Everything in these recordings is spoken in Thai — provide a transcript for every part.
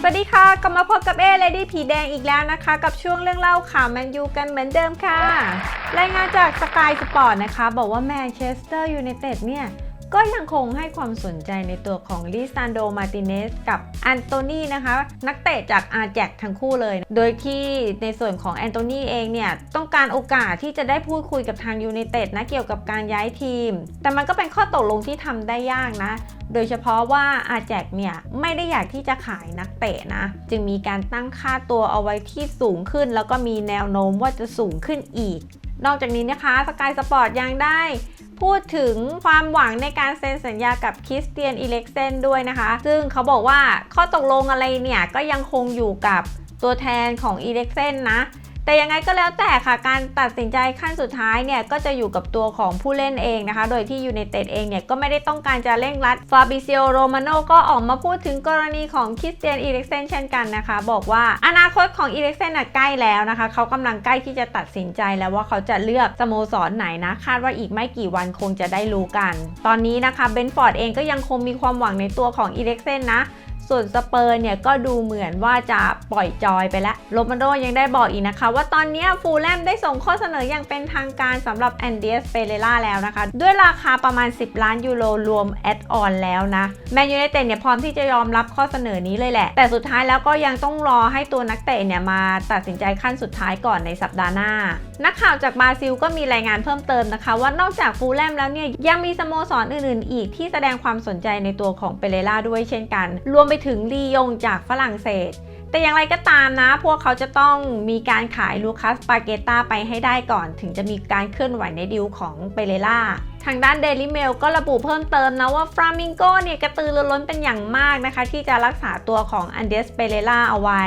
สวัสดีค่ะ กลับมาพบกับเอเลดี้ผีแดงอีกแล้วนะคะ กับช่วงเรื่องเล่าข่าวแมนยูกันเหมือนเดิมค่ะ รายงานจากสกายสปอร์ตนะคะ บอกว่าแมนเชสเตอร์ยูไนเต็ดเนี่ย ก็ยังคงให้ความสนใจในตัวของลิซานโด มาติเนสกับแอนโตนีนะคะ นักเตะจากอาแจกทั้งคู่เลย โดยที่ในส่วนของแอนโตนีเองเนี่ยต้องการโอกาสที่จะได้พูดคุยกับทางยูไนเต็ดนะเกี่ยวกับการย้ายทีม แต่มันก็เป็นข้อตกลงที่ทำได้ยากนะโดยเฉพาะว่าอาแจกเนี่ยไม่ได้อยากที่จะขายนักเตะนะ จึงมีการตั้งค่าตัวเอาไว้ที่สูงขึ้น แล้วก็มีแนวโน้มว่าจะสูงขึ้นอีก นอกจากนี้นะคะสกายสปอร์ตยังได้ พูดถึงความหวังในการเซ็นสัญญากับคริสเตียนอิเล็กเซนด้วยนะคะ ซึ่งเขาบอกว่าข้อตกลงอะไรเนี่ย ก็ยังคงอยู่กับตัวแทนของอิเล็กเซนนะ แต่ยังไงก็แล้วแต่ค่ะการตัดสินใจขั้นสุดท้ายเนี่ยก็จะอยู่กับตัวของผู้เล่นเองนะคะ โดยที่ยูไนเต็ดเองเนี่ยก็ไม่ได้ต้องการจะเร่งรัดฟาบิซิโอโรมาโนก็ออกมาพูดถึงกรณีของคริสเตียนอีเล็กเซนเช่นกันนะคะ บอกว่าอนาคตของอีเล็กเซนใกล้แล้วนะคะ เขากำลังใกล้ที่จะตัดสินใจแล้วว่าเขาจะเลือกสโมสรไหนนะ คาดว่าอีกไม่กี่วันคงจะได้รู้กัน ตอนนี้นะคะเบนฟอร์ดเองก็ยังคงมีความหวังในตัวของอีเล็กเซนนะ ส่วนสเปอร์เนี่ยก็ดูเหมือนว่าจะปล่อยจอยไปแล้วโรมาโดยังได้บอกอีกนะคะ ว่าตอนนี้ฟูลแลมได้ส่งข้อเสนออย่างเป็นทางการสำหรับแอนเดียสเปเรล่าแล้วนะคะ ด้วยราคาประมาณ 10 ล้านยูโรรวมแอดออนแล้วนะแมนยูไนเต็ดเนี่ยพร้อมที่จะยอมรับข้อเสนอนี้เลยแหละ แต่สุดท้ายแล้วก็ยังต้องรอให้ตัวนักเตะเนี่ยมาตัดสินใจขั้นสุดท้ายก่อนในสัปดาห์หน้า นักข่าวจากบราซิลก็มีรายงานเพิ่มเติมนะคะ ว่านอกจากฟูลแลมแล้วเนี่ยยังมีสโมสรอื่นๆ อีกที่แสดงความสนใจในตัวของเปเรล่าด้วยเช่นกัน รวมไปถึงลียงจากฝรั่งเศส แต่อย่างไรก็ตามนะ พวกเขาจะต้องมีการขายลูคัสปาเกตาไปให้ได้ก่อน ถึงจะมีการเคลื่อนไหวในดิวของเปเรล่าทางด้าน Daily Mail ก็ระบุเพิ่มเติมนะว่าฟรามิงโกเนี่ยกระตือรือร้นเป็นอย่างมากนะคะ ที่จะรักษาตัวของอันเดสเปเรล่าเอาไว้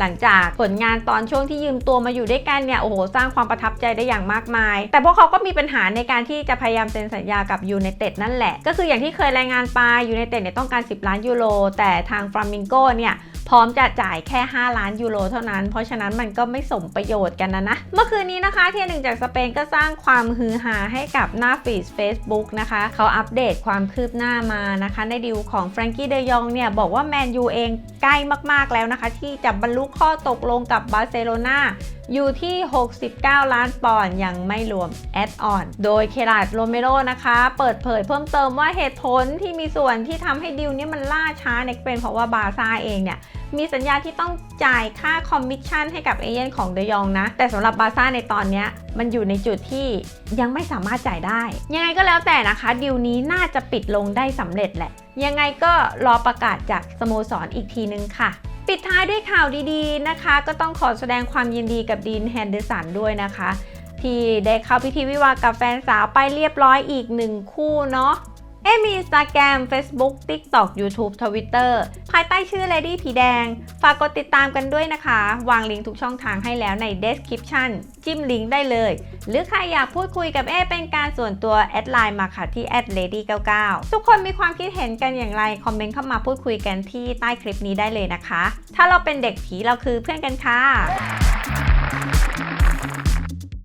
หลังจากผลงานตอนช่วงที่ยืมตัวมาอยู่ด้วยกันเนี่ยโอ้โหสร้างความประทับใจได้อย่างมากมาย แต่พวกเขาก็มีปัญหาในการที่จะพยายามเซ็นสัญญากับยูไนเต็ดนั่นแหละ ก็คืออย่างที่เคยรายงานไปยูไนเต็ดเนี่ยต้องการ 10 ล้านยูโรแต่ทางฟรามิงโกเนี่ย พร้อมจะจ่ายแค่ 5 ล้านยูโรเท่านั้น เพราะฉะนั้นมันก็ไม่สมประโยชน์กันนะนะ เมื่อคืนนี้นะคะเทียหนึ่งจากสเปนก็สร้างความฮือฮาให้กับหน้าฟีด Facebook นะคะ เขาอัปเดตความคืบหน้ามานะคะ ในดิวของแฟรงกี้เดยองเนี่ยบอกว่าแมนยูเองใกล้มากๆแล้วนะคะ ที่จะบรรลุข้อตกลงกับบาร์เซโลนาอยู่ที่ 69 ล้านปอนด์ยังไม่รวมแอดออน โดยเคราดโรเมโรนะคะ เปิดเผยเพิ่มเติมว่าเหตุผลที่มีส่วนที่ทำให้ดิวนี้มันล่าช้าเนี่ยเป็นเพราะว่าบาร์ซ่าเองเนี่ย มีสัญญาที่ต้องจ่ายค่าคอมมิชชั่นให้กับเอเย่นของเดยองนะ แต่สำหรับบาซ่าในตอนนี้มันอยู่ในจุดที่ยังไม่สามารถจ่ายได้ ยังไงก็แล้วแต่นะคะดิวนี้น่าจะปิดลงได้สำเร็จแหละ ยังไงก็รอประกาศจากสโมสรอีกทีนึงค่ะปิดท้ายด้วยข่าวดีๆนะคะ ก็ต้องขอแสดงความยินดีกับดีนแฮนเดอร์สันด้วยนะคะ ที่ได้เข้าพิธีวิวากับแฟนสาวไปเรียบร้อยอีกหนึ่งคู่เนาะ เอมี Instagram Facebook TikTok YouTube Twitter ภายใต้ชื่อ Lady ผีแดง ฝากกดติดตามกันด้วยนะคะ วางลิงก์ทุกช่องทางให้แล้วใน description จิ้มลิงก์ได้เลย หรือใครอยากพูดคุยกับเอเป็นการส่วนตัวแอดไลน์มาค่ะที่ @lady99 ทุกคนมีความคิดเห็นกันอย่างไร คอมเมนต์เข้ามาพูดคุยกันที่ใต้คลิปนี้ได้เลยนะคะ ถ้าเราเป็นเด็กผีเราคือเพื่อนกันค่ะ